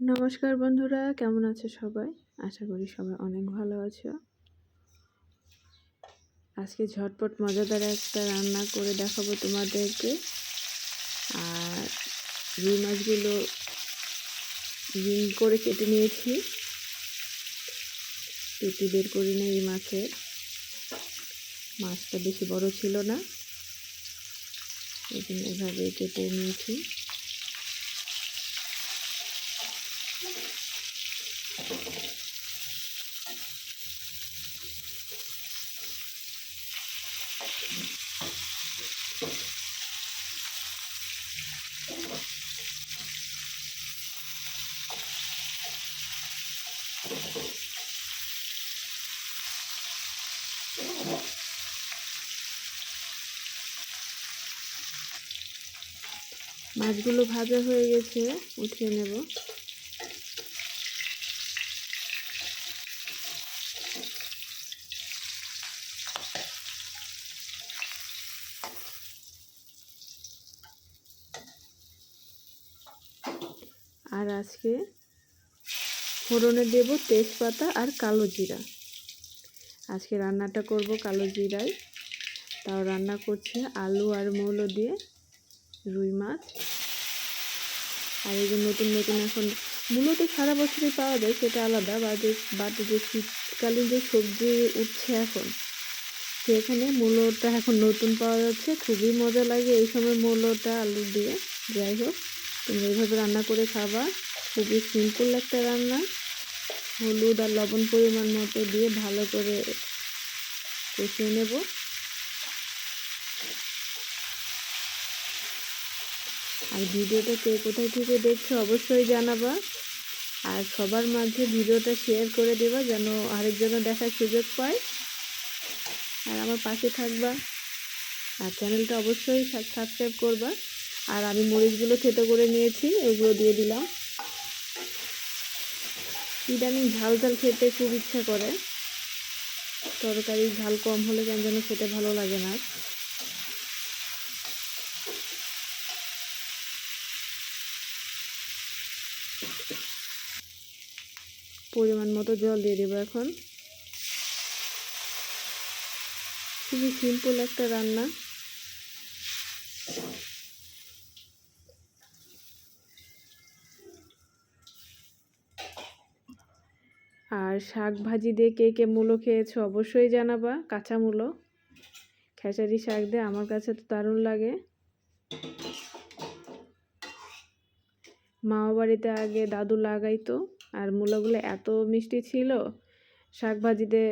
নমস্কার বন্ধুরা, কেমন আছে সবাই? আশা করি সবাই অনেক ভালো আছো। আজকে ঝটপট মজাদার একটা রান্না করে দেখাবো তোমাদেরকে। আর রুই মাছগুলো রিং করে কেটে নিয়েছি। পেটি বের করি না এই মাছের মাছটা বেশি বড় ছিল না। এই জন্য এভাবে কেটে নিয়েছি। মাছগুলো ভাজা হয়ে গেছে, উঠিয়ে নেব। আর আজকে ফোড়নে দেব তেজপাতা আর কালো জিরা। আজকে রান্নাটা করব কালো জিরায়। তাও রান্না করছে আলু আর মৌলো দিয়ে। রুই মাছ। আর এই যে নতুন নতুন এখন মূলত সারা বছরই পাওয়া যায়, সেটা আলাদা। বা যে বাট যে শীতকালীন যে সবজি উঠছে এখন, সেখানে মূলোটা এখন নতুন পাওয়া যাচ্ছে। খুবই মজা লাগে এই সময় মূলটা, আলু দিয়ে। যাই হোক, তোমরা এইভাবে রান্না করে খাবা। খুবই সিম্পল একটা রান্না। হলুদ আর লবণ পরিমাণ মতো দিয়ে ভালো করে কষিয়ে নেব। আর ভিডিওটা কে কোথায় থেকে দেখছ অবশ্যই জানাবা। আর সবার মাঝে ভিডিওটা শেয়ার করে দেবা যেন আরেকজনও দেখার সুযোগ পায়। আর আমার পাশে থাকবা। আর চ্যানেলটা অবশ্যই সাবস্ক্রাইব করবা। আর আমি মরিচগুলো থেতো করে নিয়েছি, ওগুলো দিয়ে দিলাম। ইদানিং ঝাল ঝাল খেতে খুব ইচ্ছা করে। তরকারি ঝাল কম হলে কেন যেন খেতে ভালো লাগে না। পরিমাণ মতো জল দিয়ে দেবো এখন। খুবই সিম্পল একটা রান্না। আর শাক ভাজি দিয়ে কে কে মূলো খেয়েছো অবশ্যই জানাবা, কাঁচা মূলো। খেসারি শাক দিয়ে আমার কাছে তো দারুণ লাগে। মামা বাড়িতে আগে দাদু লাগাইতো আর মূলাগুলো এত মিষ্টি ছিল শাক ভাজিতে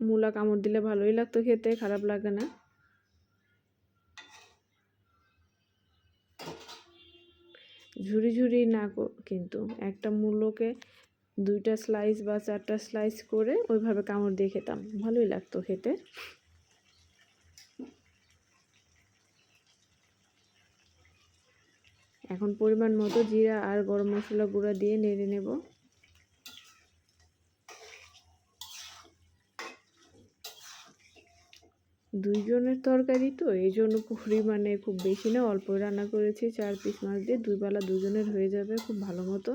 মূলা কামড় দিলে ভালোই লাগতো খেতে, খারাপ লাগে না। ঝুরি ঝুরি না কিন্তু একটা মূলোকে দুইটা স্লাইস বা চারটা স্লাইস করে ওইভাবে কামড় দিয়ে খেতাম, ভালোই লাগতো খেতে। এখন পরিমাণ মতো জিরা আর গরম মশলা গুঁড়া দিয়ে নেড়ে নেব। দুইজনের তরকারি তো, এই জন্য পরিমাণে খুব বেশি না, অল্প রান্না করেছি। চার পিস মাছ দিয়ে দুই বেলা দুজনের হয়ে যাবে খুব ভালো মতো।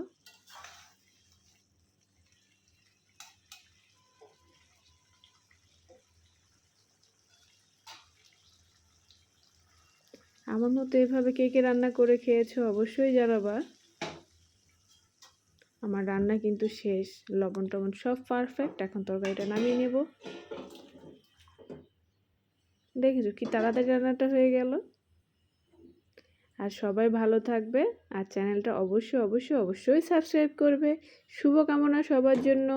আমার মতো এভাবে কে কে রান্না করে খেয়েছো অবশ্যই জানাবা। আমার রান্না কিন্তু শেষ। লবণ টবণ সব পারফেক্ট এখন তরকারিটা নামিয়ে নেব। দেখেছ কি তাড়াতাড়ি রান্নাটা হয়ে গেল? আর সবাই ভালো থাকবে। আর চ্যানেলটা অবশ্যই অবশ্যই অবশ্যই সাবস্ক্রাইব করবে। শুভকামনা সবার জন্য।